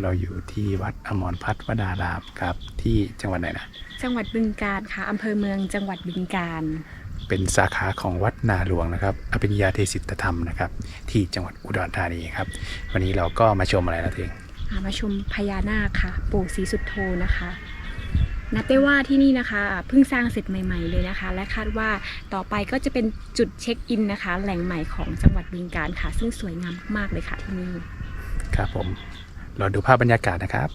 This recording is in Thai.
เราอยู่ที่วัดอมรพัฒน์วดารามครับ ที่จังหวัดไหนนะจังหวัดบึงกาฬค่ะอำเภอเมืองจังหวัดบึงกาฬเป็นสาขาของวัดนาหลวงนะครับอภิญญาเทศิตธรรมนะครับ ที่จังหวัดอุดรธานีครับ วันนี้เราก็มาชมอะไรนะเทงอ่ามาชมพญานาคค่ะ ปู่ศรีสุโธนะคะนับได้ว่าที่นี่นะคะอ่าเพิ่งสร้างเสร็จใหม่ ๆเลยนะคะ และคาดว่าต่อไปก็จะเป็นจุดเช็คอินนะคะ แหล่งใหม่ของจังหวัดบึงกาฬค่ะ ซึ่งสวยงามมากๆเลยค่ะที่นี่ครับผมเรอดูภาพบรรยากาศนะครับ